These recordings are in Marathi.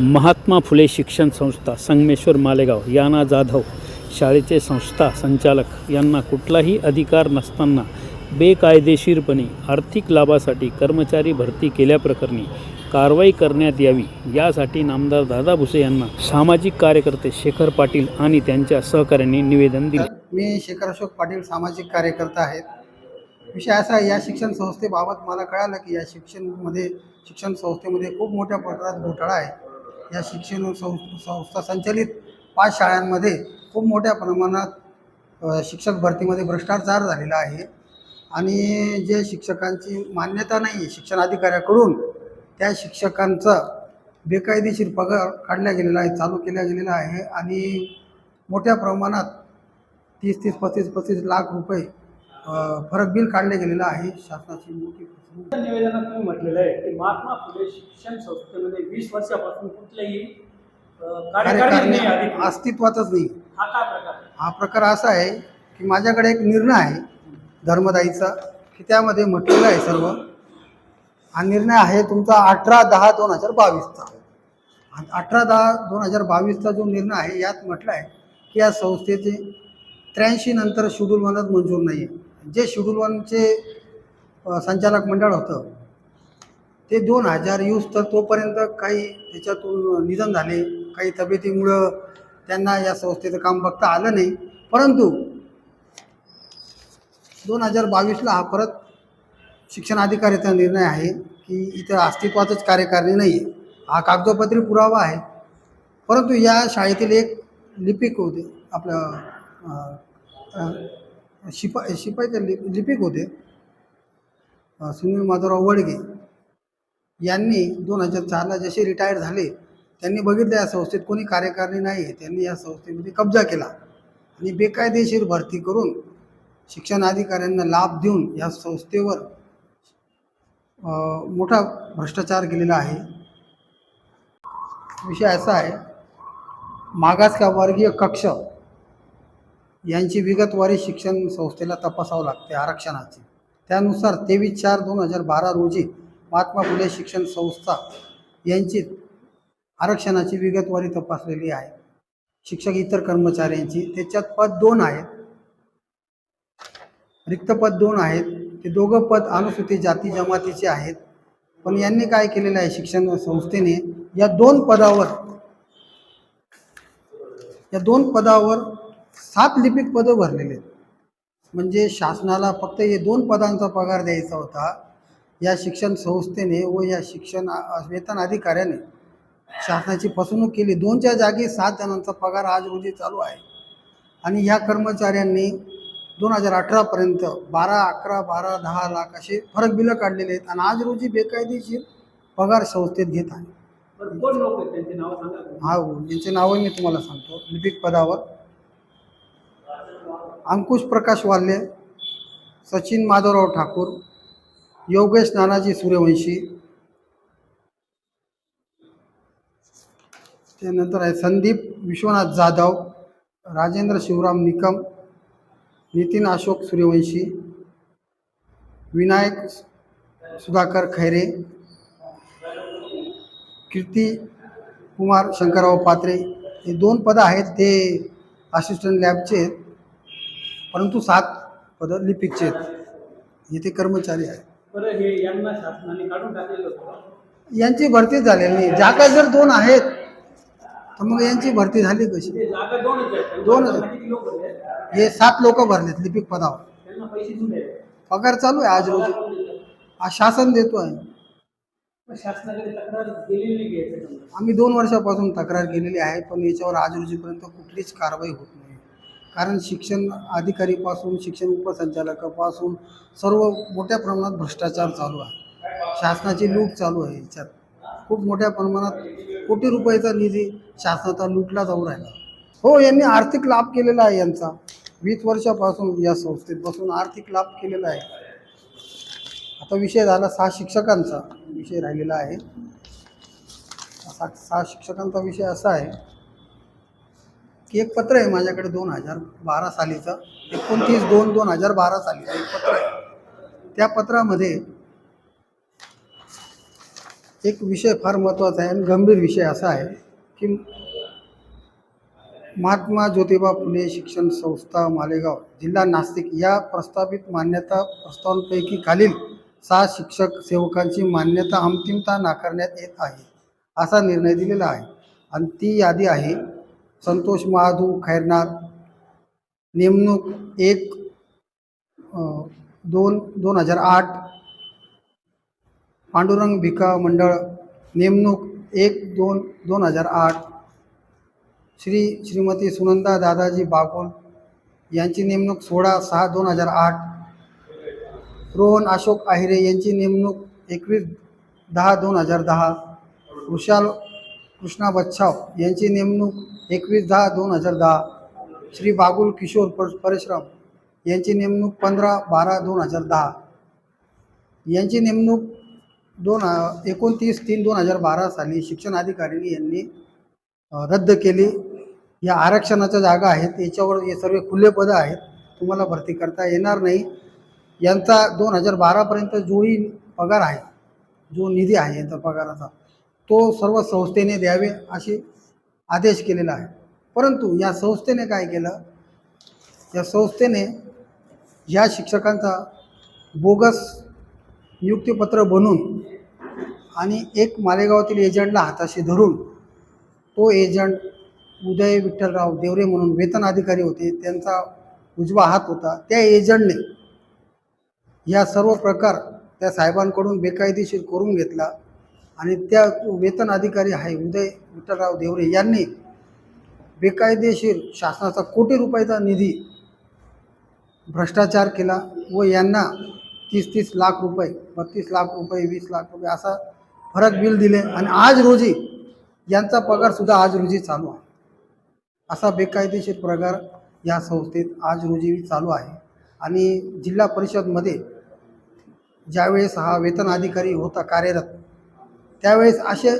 महात्मा फुले शिक्षण संस्था संगमेश्वर मालेगाव याना जाधव शाळेचे संस्था संचालक यांना कुठलाही अधिकार नसताना बेकायदेशीरपणे आर्थिक लाभासाठी कर्मचारी भरती केल्याप्रकरणी कारवाई करण्यात यावी. यासाठी नामदार दादा भुसे यांना सामाजिक कार्यकर्ते शेखर पाटील आणि त्यांच्या सहकाऱ्यांनी निवेदन दिले. मी शेखर अशोक पाटील सामाजिक कार्यकर्ता आहेत. विषय असा आहे या शिक्षण संस्थेबाबत मला कळालं की या शिक्षणमध्ये शिक्षण संस्थेमध्ये खूप मोठ्या प्रकारात घोटाळा आहे. या शिक्षण संस्था संचलित पाच शाळांमध्ये खूप मोठ्या प्रमाणात शिक्षक भरतीमध्ये भ्रष्टाचार झालेला आहे. आणि जे शिक्षकांची मान्यता नाही आहे शिक्षण अधिकाऱ्याकडून त्या शिक्षकांचा बेकायदेशीर पगार काढला गेलेला आहे चालू केला गेलेला आहे. आणि मोठ्या प्रमाणात तीस तीस पस्तीस पस्तीस लाख रुपये फरक बिल काढले गेलेलं आहे. शासनाची मोठी निवेदनात तुम्ही म्हटलेलं आहे की महात्मा फुले शिक्षण संस्थेमध्ये वीस वर्षापासून कार्यकारी अधिकारी. अस्तित्वातच नाही. हा काय प्रकार आहे? हा प्रकार असा आहे की माझ्याकडे एक निर्णय आहे धर्मदाईचा की त्यामध्ये म्हटलेलं आहे सर्व. हा निर्णय आहे तुमचा अठरा दहा दोन हजार बावीसचा. अठरा दहा दोन हजार बावीसचा जो निर्णय आहे यात म्हटलं आहे की या संस्थेचे त्र्याऐंशी नंतर शेड्यूल वनच मंजूर नाही आहे जे शेड्यूल वनचे संचालक मंडळ होतं ते दोन हजार यूज तर तोपर्यंत काही त्याच्यातून निधन झाले. काही तब्येतीमुळं त्यांना या संस्थेचं काम बघता आलं नाही. परंतु दोन हजार बावीसला हा परत शिक्षण अधिकाऱ्याचा निर्णय आहे की इथं अस्तित्वातच कार्यकारणी नाही आहे हा कागदोपत्री पुरावा आहे. परंतु या शाळेतील एक लिपिक होते आपलं शिपा शिपाई ते लिपिक होते. सुनील माधवराव वडगे यांनी दोन हजार चारला जसे रिटायर झाले त्यांनी बघितलं या संस्थेत कोणी कार्यकारिणी नाही आहे त्यांनी या संस्थेमध्ये कब्जा केला. आणि बेकायदेशीर भरती करून शिक्षण अधिकाऱ्यांना लाभ देऊन या संस्थेवर मोठा भ्रष्टाचार केलेला आहे. विषय असा आहे मागास का वर्गीय कक्ष यांची विगतवारी शिक्षण संस्थेला तपासावं लागते आरक्षणाची. त्यानुसार तेवीस चार दोन हजार बारा रोजी महात्मा फुले शिक्षण संस्था यांची आरक्षणाची विगतवारी तपासलेली आहे. शिक्षक इतर कर्मचाऱ्यांची त्याच्यात पद दोन आहेत. रिक्त पद दोन आहेत. ते दोघं पद अनुसूचित जाती जमातीचे आहेत. पण यांनी काय केलेलं आहे? शिक्षण संस्थेने या दोन पदावर या दोन पदावर सात लिपिक पदं भरलेले आहेत. म्हणजे शासनाला फक्त हे दोन पदांचा पगार द्यायचा होता. या शिक्षण संस्थेने व या शिक्षण वेतन अधिकाऱ्याने शासनाची फसवणूक केली. दोनच्या जागी सात जणांचा पगार आज रोजी चालू आहे. आणि ह्या कर्मचाऱ्यांनी दोन हजार अठरापर्यंत बारा अकरा बारा दहा लाख असे फरक बिलं काढलेले आहेत. आणि आज रोजी बेकायदेशीर पगार संस्थेत घेत आहे. हा हो, यांचे नावं मी तुम्हाला सांगतो. लिपिक पदावर. अंकुश प्रकाश वाल्ले सचिन माधवराव ठाकूर योगेश नानाजी सूर्यवंशी. त्यानंतर आहे संदीप विश्वनाथ जाधव राजेंद्र शिवराम निकम नितीन अशोक सूर्यवंशी विनायक सुधाकर खैरे कीर्ती कुमार शंकरराव पात्रे. हे दोन पदं आहेत ते असिस्टंट लॅबचे आहेत. परंतु सात पदं लिपिकचे आहेत. येथे कर्मचारी आहेत. बरं हे यांना शासनाने काढून टाकलेलं होतं यांची भरती झालेली नाही. जागा जर दोन आहेत तर मग यांची भरती झाली कशी? होते हे सात लोक भरलेत लिपिक पदावर. पगार चालू आहे आज रोजी. आज शासन देतो आहे. आम्ही दोन वर्षापासून तक्रार केलेली आहे पण याच्यावर आज रोजीपर्यंत कुठलीच कारवाई होत नाही. कारण शिक्षण अधिकारीपासून शिक्षण उपसंचालकापासून सर्व मोठ्या प्रमाणात भ्रष्टाचार चालू आहे. शासनाची लूट चालू आहे याच्यात. खूप मोठ्या प्रमाणात कोटी रुपयाचा निधी शासनाचा लूटला जाऊ राहिला. हो यांनी आर्थिक लाभ केलेला आहे यांचा. वीस वर्षापासून या संस्थेत बसून आर्थिक लाभ केलेला आहे. आता विषय झाला सहा शिक्षकांचा. विषय राहिलेला आहे. असा सहा शिक्षकांचा विषय असा आहे. की एक पत्र आहे माझ्याकडे दोन हजार बारा सालीचं. एकोणतीस दोन दोन हजार बारा सालीचं एक पत्र आहे. त्या पत्रामध्ये एक विषय फार महत्त्वाचा आहे आणि गंभीर विषय असा आहे की महात्मा ज्योतिबा फुले शिक्षण संस्था मालेगाव जिल्हा नाशिक या प्रस्तावित मान्यता प्रस्तावांपैकी खालील सहा शिक्षक सेवकांची मान्यता अंतिमता नाकारण्यात येत आहे असा निर्णय दिलेला आहे. आणि ती यादी आहे संतोष महादू खैरनार नेमणूक एक दोन दोन हजार आठ पांडुरंग भिका मंडळ नेमणूक एक दोन दोन हजार आठ श्री श्रीमती सुनंदा दादाजी बागोल यांची नेमणूक सोळा सहा दोन हजार आठ रोहन अशोक आहिरे यांची नेमणूक एकवीस दहा दोन हजार दहा वृषाल कृष्णा बच्छाव यांची नेमणूक एकवीस दहा दोन हजार दहा. श्री बागुल किशोर पर परिश्रम यांची नेमणूक पंधरा बारा दोन हजार दहा. यांची नेमणूक दोन एकोणतीस तीन दोन हजार बारा साली शिक्षण अधिकारी यांनी रद्द केली. या आरक्षणाच्या जागा आहेत. याच्यावर हे सर्व खुले पदं आहेत. तुम्हाला भरती करता येणार नाही. यांचा दोन हजार बारापर्यंत जोही पगार आहे जो निधी आहे यांचा पगाराचा तो सर्व संस्थेने द्यावे असे आदेश केलेला आहे. परंतु या संस्थेने काय केलं? या संस्थेने या शिक्षकांचा बोगस नियुक्तीपत्र बनून आणि एक मालेगावातील एजंटला हाताशी धरून तो एजंट उदय विठ्ठलराव देवरे म्हणून वेतन अधिकारी होते त्यांचा उजवा हात होता. त्या एजंटने या सर्व प्रकार त्या साहेबांकडून बेकायदेशीर करून घेतला. आणि त्या वेतन अधिकारी आहे उदय विठ्ठलराव देवरे यांनी बेकायदेशीर शासनाचा कोटी रुपयाचा निधी भ्रष्टाचार केला व यांना तीस तीस लाख रुपये बत्तीस लाख रुपये वीस लाख रुपये असा फरक बिल दिले आणि आज रोजी यांचा पगारसुद्धा आज रोजी चालू आहे. असा बेकायदेशीर प्रकार या संस्थेत आज रोजी चालू आहे. आणि जिल्हा परिषदमध्ये ज्यावेळेस हा वेतन अधिकारी होता कार्यरत त्यावेळेस असे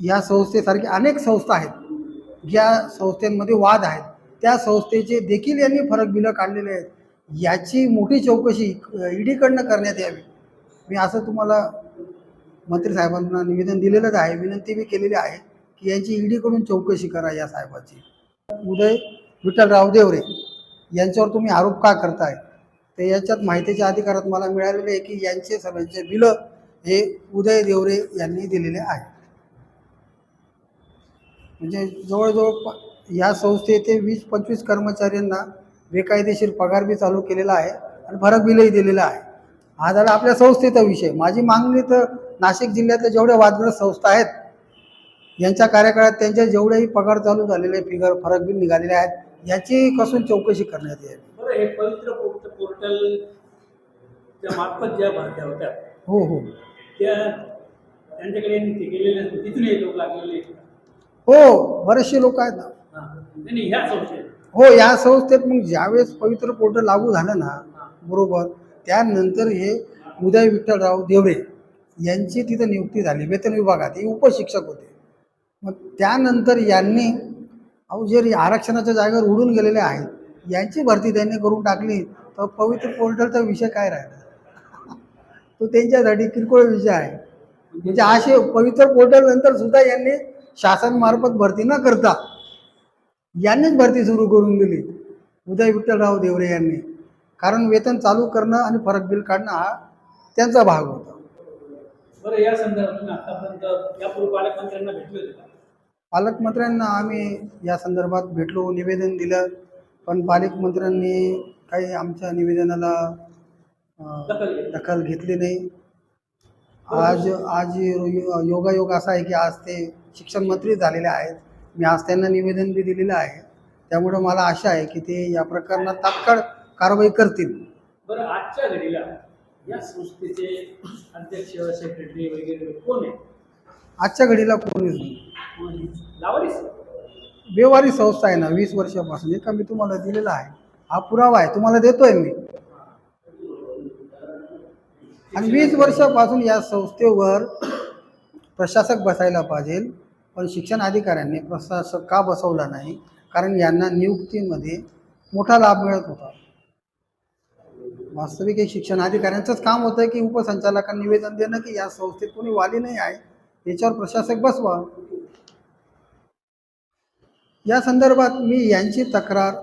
या संस्थेसारखे अनेक संस्था आहेत ज्या संस्थेमध्ये वाद आहेत. त्या संस्थेचे देखील यांनी फरक बिलं काढलेले आहेत. याची मोठी चौकशी ईडीकडनं करण्यात यावी. मी असं तुम्हाला मंत्री साहेबांना निवेदन दिलेलंच आहे. विनंती मी केलेली आहे की यांची ईडीकडून चौकशी करा या साहेबाची. उदय विठ्ठलराव देवरे यांच्यावर तुम्ही आरोप का करताय? तर याच्यात माहितीच्या अधिकारात मला मिळालेले आहे की यांचे सर्वांचे बिलं हे उदय देवरे यांनी दिलेले आहे. म्हणजे जवळजवळ प या संस्थेचे वीस पंचवीस कर्मचाऱ्यांना बेकायदेशीर पगार बी चालू केलेला आहे आणि फरक बिलही दिलेलं आहे. हा झाला आपल्या संस्थेचा विषय. माझी मागणी तर नाशिक जिल्ह्यातल्या जेवढ्या वादग्रस्त संस्था आहेत यांच्या कार्यकाळात त्यांचे जेवढेही पगार चालू झालेले फिगर फरक बिल निघालेले आहेत याची कसून चौकशी करण्यात यावी बरं हे पवित्र पोर्ट पोर्टल मार्फत ज्या भरत्या होत्या. हो हो. त्या त्यांच्याकडे ते हे लोक लागलेले. हो बरेचसे लोक आहेत ना. हां. नाही ह्या हो या संस्थेत मग ज्यावेळेस पवित्र पोर्टल लागू झालं ना बरोबर त्यानंतर हे उदय विठ्ठलराव देवरे यांची तिथं नियुक्ती झाली वेतन विभागात. हे उपशिक्षक होते. मग त्यानंतर यांनी अहो जे आरक्षणाच्या जागेवर उडून गेलेले आहेत. यांची भरती त्यांनी करून टाकली. तर पवित्र पोर्टलचा विषय काय राहिला? तो त्यांच्यासाठी किरकोळ विषय आहे. म्हणजे असे पवित्र पोर्टल नंतर सुद्धा यांनी शासनमार्फत भरती न करता यांनीच भरती सुरू करून दिली. उदय विठ्ठलराव देवरे यांनी. कारण वेतन चालू करणं आणि फरक बिल काढणं हा त्यांचा भाग होता. बरं या संदर्भात तुम्ही आतापर्यंत यापूर्वी पालकमंत्र्यांना भेटले होते का? पालकमंत्र्यांना आम्ही या संदर्भात भेटलो निवेदन दिलं. पण पालकमंत्र्यांनी काही आमच्या निवेदनाला दखल घेतली. नाही. आज आज योगायोग असा आहे की आज ते शिक्षण मंत्री झालेले आहेत. मी आज त्यांना निवेदन बी दिलेलं आहे. त्यामुळं मला आशा आहे की ते या प्रकरणात तात्काळ कारवाई करतील. बरं आजच्या घडीला या संस्थेचे अध्यक्ष सेक्रेटरी वगैरे कोण आहे आजच्या घडीला कोणीच नाही बेवारी संस्था आहे ना वीस वर्षापासून. एका मी तुम्हाला दिलेला आहे. हा पुरावा आहे. तुम्हाला देतोय मी. आणि वीस वर्षापासून या संस्थेवर प्रशासक बसायला पाहिजे पण शिक्षण अधिकाऱ्यांनी प्रशासक का बसवला नाही? कारण यांना नियुक्तीमध्ये मोठा लाभ मिळत होता. वास्तविक हे शिक्षण अधिकाऱ्यांचंच काम होतं की उपसंचालकांना निवेदन देणं की या संस्थेत कोणी वाली नाही आहे याच्यावर प्रशासक बसवा. या संदर्भात मी यांची तक्रार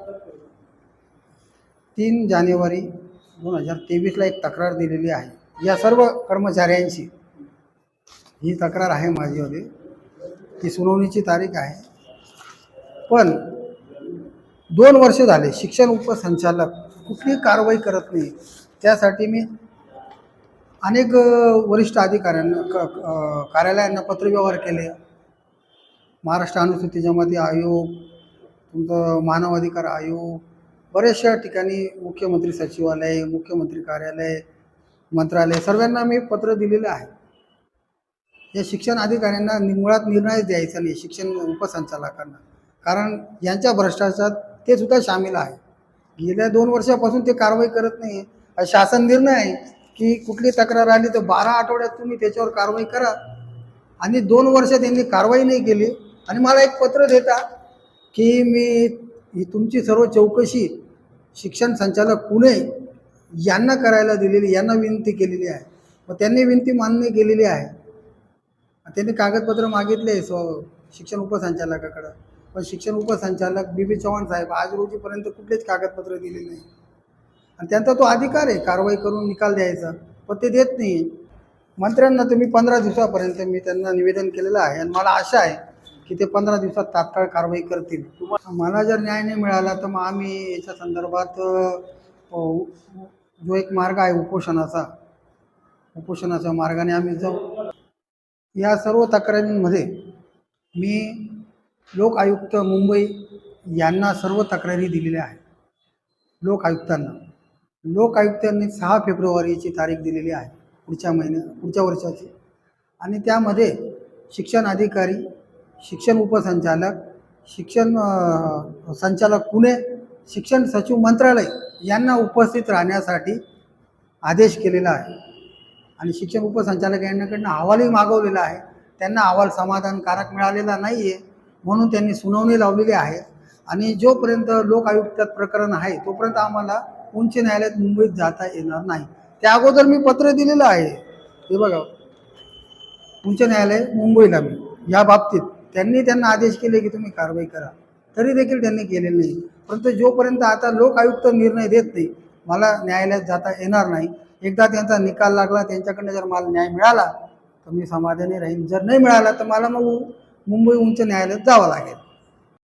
तीन जानेवारी दोन हजार तेवीसला एक तक्रार दिलेली आहे. या सर्व कर्मचाऱ्यांची ही तक्रार आहे माझीवाली ती सुनावणीची तारीख आहे. पण दोन वर्ष झाले शिक्षण उपसंचालक कुठली कारवाई करत नाही. त्यासाठी मी अनेक वरिष्ठ अधिकाऱ्यांना क कार्यालयांना पत्रव्यवहार केले. महाराष्ट्र अनुसूचित जमाती आयोग तुमचं मानवाधिकार आयोग बऱ्याचशा ठिकाणी मुख्यमंत्री सचिवालय मुख्यमंत्री कार्यालय मंत्रालय सर्वांना मी पत्र दिलेलं आहे. या शिक्षण अधिकाऱ्यांना नि- मुळात निर्णय द्यायचा नाही शिक्षण उपसंचालकांना. कारण यांच्या भ्रष्टाचार ते सुद्धा सामील आहे. गेल्या दोन वर्षापासून ते कारवाई करत नाही शासन निर्णय आहे की कुठली तक्रार आली तर बारा आठवड्यात तुम्ही त्याच्यावर कारवाई करा. आणि दोन वर्ष त्यांनी कारवाई नाही केली. आणि मला एक पत्र देता की मी ही तुमची सर्व चौकशी शिक्षण संचालक पुणे यांना करायला दिलेली यांना विनंती केलेली आहे. मग त्यांनी विनंती मान्य केलेली आहे. त्यांनी कागदपत्र मागितले स्व शिक्षण उपसंचालकाकडं. पण शिक्षण उपसंचालक बी बी चव्हाण साहेब आज रोजीपर्यंत कुठलेच कागदपत्र दिले नाही. आणि त्यांचा तो अधिकार आहे कारवाई करून निकाल द्यायचा. पण ते देत नाही. मंत्र्यांना तुम्ही पंधरा दिवसापर्यंत मी त्यांना निवेदन केलेलं आहे. आणि मला आशा आहे की ते पंधरा दिवसात तात्काळ कारवाई करतील. मला जर न्याय नाही मिळाला तर मग आम्ही याच्या संदर्भात जो एक मार्ग आहे उपोषणाचा उपोषणाच्या मार्गाने आम्ही जाऊ. या सर्व तक्रारींमध्ये मी लोक आयुक्त मुंबई यांना सर्व तक्रारी दिलेल्या आहेत. लोक आयुक्तांना. लोक आयुक्तांनी सहा फेब्रुवारीची तारीख दिलेली आहे पुढच्या महिन्या पुढच्या वर्षाची. आणि त्यामध्ये शिक्षण अधिकारी शिक्षण उपसंचालक शिक्षण संचालक पुणे शिक्षण सचिव मंत्रालय यांना उपस्थित राहण्यासाठी आदेश केलेला आहे. आणि शिक्षण उपसंचालक यांच्याकडनं अहवालही मागवलेला आहे. त्यांना अहवाल समाधानकारक मिळालेला नाही आहे म्हणून त्यांनी सुनावणी लावलेली आहे. आणि जोपर्यंत लोक आयुक्तात प्रकरण आहे तोपर्यंत आम्हाला उच्च न्यायालयात मुंबईत जाता येणार नाही. त्या अगोदर मी पत्र दिलेलं आहे. हे बघा उच्च न्यायालय मुंबईला मी. या बाबतीत त्यांनी त्यांना आदेश केले की तुम्ही कारवाई करा. तरी देखील त्यांनी केलेलं नाही. परंतु जोपर्यंत आता लोक आयुक्त निर्णय देत नाही मला न्यायालयात जाता येणार नाही. एकदा त्यांचा निकाल लागला त्यांच्याकडनं जर मला न्याय मिळाला तर मी समाधानी राहीन. जर नाही मिळाला तर मला मग मुंबई उंच न्यायालयात जावं लागेल.